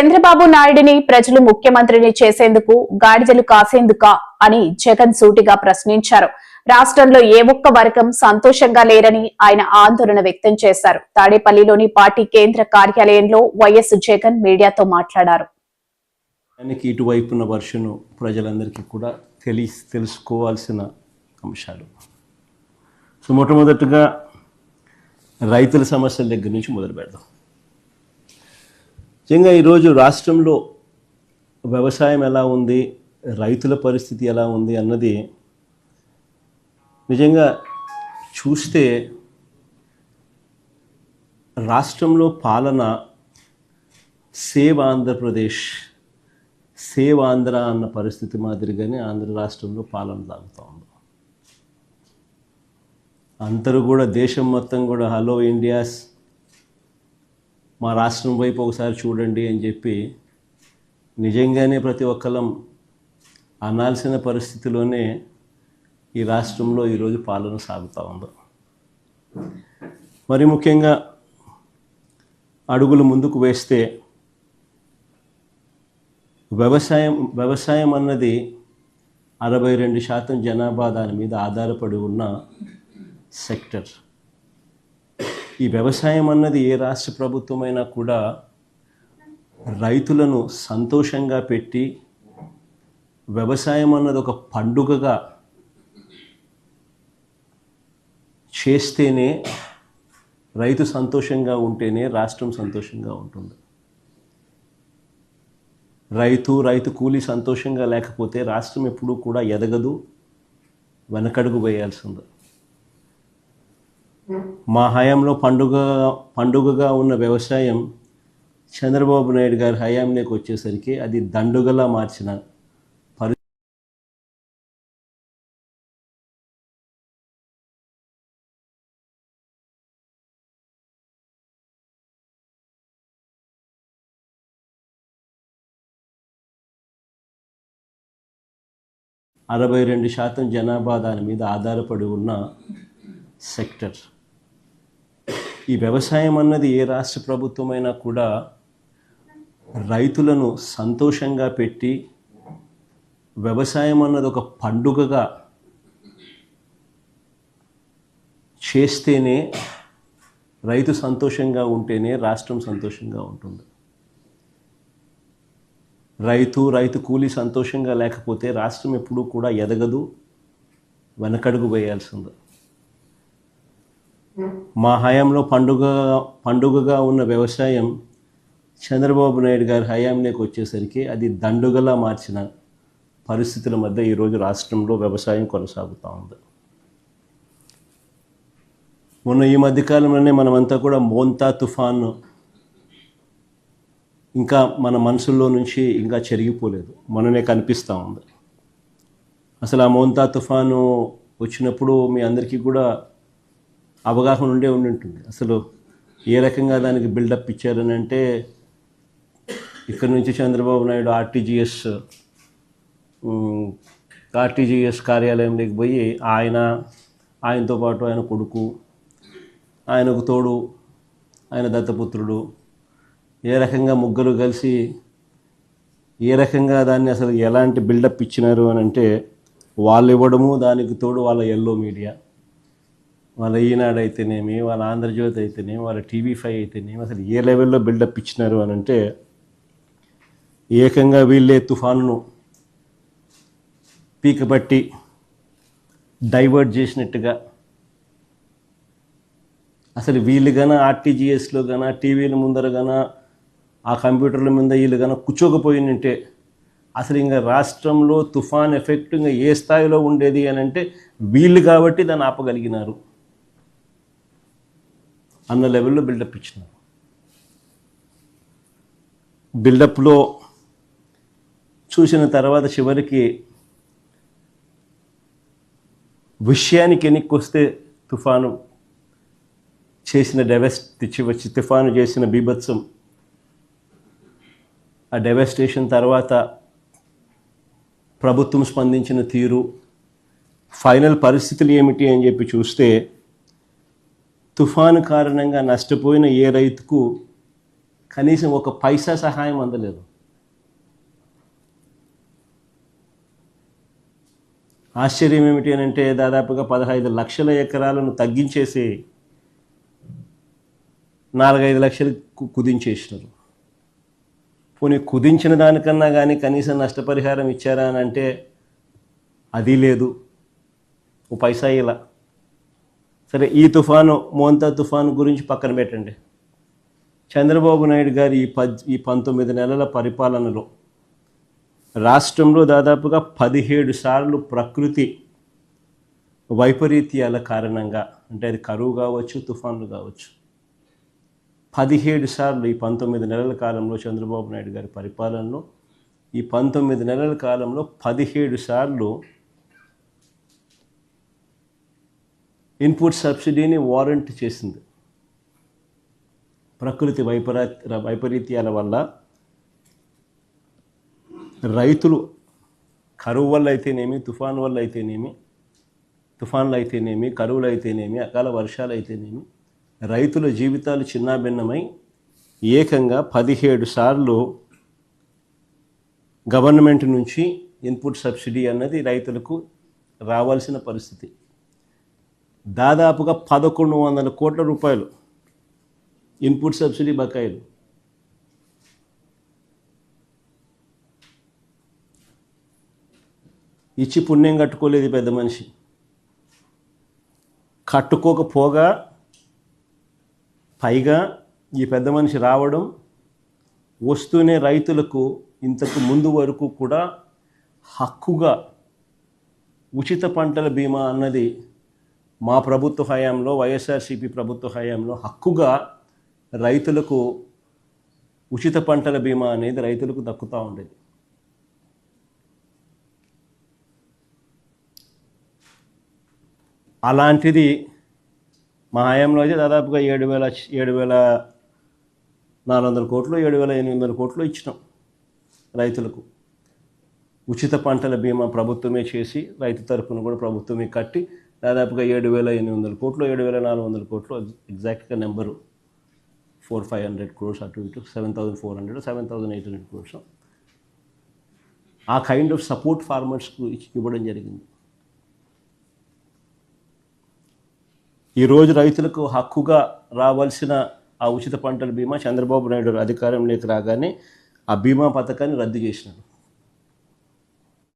చంద్రబాబు నాయుడిని ప్రజలు ముఖ్యమంత్రిని చేసేందుకు గాడిదలు కాసేందుకా అని జగన్ సూటిగా ప్రశ్నించారు. రాష్ట్రంలో ఏ ఒక్క వర్గం సంతోషంగా లేరని ఆయన ఆందోళన వ్యక్తం చేశారు. తాడేపల్లిలోని పార్టీ కేంద్ర కార్యాలయంలో వైఎస్ జగన్ మీడియాతో మాట్లాడారు. దానికి ఇటువైపున్న వర్షను ప్రజలందరికీ కూడా తెలి తెలుసుకోవాల్సిన అంశాలు. సో మొట్టమొదటిగా రైతుల సమస్యల దగ్గర నుంచి మొదలు పెడదాం నిజంగా ఈరోజు రాష్ట్రంలో వ్యవసాయం ఎలా ఉంది రైతుల పరిస్థితి ఎలా ఉంది అన్నది నిజంగా చూస్తే రాష్ట్రంలో పాలన సేవ్ ఆంధ్రప్రదేశ్ సేవ్ ఆంధ్ర అన్న పరిస్థితి మాదిరిగానే ఆంధ్ర రాష్ట్రంలో పాలన సాగుతూ ఉంది. అందరూ కూడా దేశం మొత్తం కూడా హలో ఇండియాస్ మా రాష్ట్రం వైపు ఒకసారి చూడండి అని చెప్పి నిజంగానే ప్రతి ఒక్కరం అనాల్సిన పరిస్థితిలోనే ఈ రాష్ట్రంలో ఈరోజు పాలన సాగుతూ ఉంది. మరి ముఖ్యంగా అడుగులు ముందుకు వేస్తే వ్యవసాయం వ్యవసాయం అన్నది అరవై రెండు శాతం జనాభా దాని మీద ఆధారపడి ఉన్న సెక్టర్. ఈ వ్యవసాయం అన్నది ఏ రాష్ట్ర ప్రభుత్వమైనా కూడా రైతులను సంతోషంగా పెట్టి వ్యవసాయం అన్నది ఒక పండుగగా చేస్తేనే రైతు సంతోషంగా ఉంటేనే రాష్ట్రం సంతోషంగా ఉంటుంది. రైతు రైతు కూలీ సంతోషంగా లేకపోతే రాష్ట్రం ఎప్పుడూ కూడా ఎదగదు వెనకడుగు వేయాల్సిందే మా హయాంలో పండుగ పండుగగా ఉన్న వ్యవసాయం చంద్రబాబు నాయుడు గారి హయాంలోకి వచ్చేసరికి అది దండుగలా మార్చిన పరి అరవై రెండు శాతం జనాభా దాని మీద ఆధారపడి ఉన్న సెక్టర్. ఈ వ్యవసాయం అన్నది ఏ రాష్ట్ర ప్రభుత్వమైనా కూడా రైతులను సంతోషంగా పెట్టి వ్యవసాయం అన్నది ఒక పండుగగా చేస్తేనే రైతు సంతోషంగా ఉంటేనే రాష్ట్రం సంతోషంగా ఉంటుంది. రైతు రైతు కూలీ సంతోషంగా లేకపోతే రాష్ట్రం ఎప్పుడూ కూడా ఎదగదు వెనకడుగు వేయాల్సింది. మా హయాంలో పండుగ పండుగగా ఉన్న వ్యవసాయం చంద్రబాబు నాయుడు గారి హయాంలోకి వచ్చేసరికి అది దండుగలా మార్చిన పరిస్థితుల మధ్య ఈరోజు రాష్ట్రంలో వ్యవసాయం కొనసాగుతూ ఉంది. మొన్న ఈ మధ్యకాలంలోనే మనమంతా కూడా మోంతా తుఫాను ఇంకా మన మనసుల్లో నుంచి ఇంకా చెరిగిపోలేదు. మననే కనిపిస్తూ ఉంది. అసలు ఆ మోంతా తుఫాను వచ్చినప్పుడు మీ అందరికీ కూడా అవగాహన ఉండే ఉండి ఉంటుంది అసలు ఏ రకంగా దానికి బిల్డప్ ఇచ్చారని అంటే ఇక్కడ నుంచి చంద్రబాబు నాయుడు ఆర్టీజీఎస్ ఆర్టీజీఎస్ కార్యాలయంలోకి పోయి ఆయన ఆయనతో పాటు ఆయన కొడుకు ఆయనకు తోడు ఆయన దత్తపుత్రుడు ఏ రకంగా ముగ్గురు కలిసి ఏ రకంగా దాన్ని అసలు ఎలాంటి బిల్డప్ ఇచ్చినారు అని అంటే వాళ్ళు ఇవ్వడము దానికి తోడు వాళ్ళ ఎల్లో మీడియా. వాళ్ళ ఈనాడు అయితేనేమి వాళ్ళ ఆంధ్రజ్యోతి అయితేనేమి వాళ్ళ టీవీ ఫైవ్ అయితేనేమి అసలు ఏ లెవెల్లో బిల్డప్ ఇచ్చినారు అని అంటే ఏకంగా వీళ్ళే తుఫాను పీకబట్టి డైవర్ట్ చేసినట్టుగా. అసలు వీళ్ళు గన ఆర్టీజీఎస్లో గన టీవీల ముందర గన ఆ కంప్యూటర్ల మీద వీళ్ళు గన కూర్చోకపోయినంటే అసలు ఇంకా రాష్ట్రంలో తుఫాన్ ఎఫెక్ట్ ఇంకా ఏ స్థాయిలో ఉండేది అని అంటే వీళ్ళు కాబట్టి దాన్ని ఆపగలిగినారు. అన్న లెవెల్లో బిల్డప్ ఇచ్చినారు బిల్డప్లో చూసిన తర్వాత చివరికి విషయానికి ఎన్నిక వస్తే తుఫాను చేసిన డెవెస్ట్ తెచ్చి వచ్చి తుఫాను చేసిన బీభత్సం ఆ డెవెస్టేషన్ తర్వాత ప్రభుత్వం స్పందించిన తీరు ఫైనల్ పరిస్థితులు ఏమిటి అని చెప్పి చూస్తే తుఫాను కారణంగా నష్టపోయిన ఏ రైతుకు కనీసం ఒక పైసా సహాయం అందలేదు. ఆశ్చర్యం ఏమిటి అని అంటే దాదాపుగా పదహైదు లక్షల ఎకరాలను తగ్గించేసి నాలుగైదు లక్షలు కుదించేసినారు. పోనీ కుదించిన దానికన్నా కానీ కనీసం నష్టపరిహారం ఇచ్చారా అని అంటే అది లేదు. ఓ పైసా ఇలా. సరే ఈ తుఫాను మోంతా తుఫాను గురించి పక్కన పెట్టండి. చంద్రబాబు నాయుడు గారి ఈ పద్ ఈ పంతొమ్మిది నెలల పరిపాలనలో రాష్ట్రంలో దాదాపుగా పదిహేడు సార్లు ప్రకృతి వైపరీత్యాల కారణంగా అంటే అది కరువు కావచ్చు తుఫాన్లు కావచ్చు పదిహేడు సార్లు ఈ పంతొమ్మిది నెలల కాలంలో చంద్రబాబు నాయుడు గారి పరిపాలనలో ఈ పంతొమ్మిది నెలల కాలంలో పదిహేడు సార్లు ఇన్పుట్ సబ్సిడీని వారంట్ చేసింది. ప్రకృతి వైపరా వైపరీత్యాల వల్ల రైతులు కరువు వల్ల అయితేనేమి తుఫాన్ వల్ల అయితేనేమి తుఫాన్లు అయితేనేమి కరువులు అయితేనేమి అకాల వర్షాలు అయితేనేమి రైతుల జీవితాలు చిన్నాభిన్నమై ఏకంగా పదిహేడు సార్లు గవర్నమెంట్ నుంచి ఇన్పుట్ సబ్సిడీ అన్నది రైతులకు రావాల్సిన పరిస్థితి. దాదాపుగా పదకొండు వందల కోట్ల రూపాయలు ఇన్పుట్ సబ్సిడీ బకాయిలు. ఇచ్చి పుణ్యం కట్టుకోలేదు పెద్ద మనిషి. కట్టుకోకపోగా పైగా ఈ పెద్ద మనిషి రావడం వస్తూనే రైతులకు ఇంతకు ముందు వరకు కూడా హక్కుగా ఉచిత పంటల బీమా అన్నది మా ప్రభుత్వ హయాంలో వైఎస్ఆర్సీపీ ప్రభుత్వ హయాంలో హక్కుగా రైతులకు ఉచిత పంటల బీమా అనేది రైతులకు దక్కుతూ ఉండేది. అలాంటిది మా హయాంలో అయితే దాదాపుగా ఏడు వేల ఏడు వేల నాలుగు వందల కోట్లు ఏడు వేల ఎనిమిది వందల కోట్లు ఇచ్చినాం రైతులకు. ఉచిత పంటల బీమా ప్రభుత్వమే చేసి రైతు తరపున కూడా ప్రభుత్వమే కట్టి దాదాపుగా ఏడు వేల ఎనిమిది వందల కోట్లు ఏడు వేల నాలుగు వందల కోట్లు ఎగ్జాక్ట్గా number four five hundred crores అటు ఇటు seven thousand four hundred seven thousand eight hundred crores ఆ కైండ్ ఆఫ్ సపోర్ట్ ఫార్మర్స్కు ఇవ్వడం జరిగింది. ఈరోజు రైతులకు హక్కుగా రావాల్సిన ఆ ఉచిత పంటల బీమా చంద్రబాబు నాయుడు అధికారంలోకి రాగానే ఆ బీమా పథకాన్ని రద్దు చేసినారు.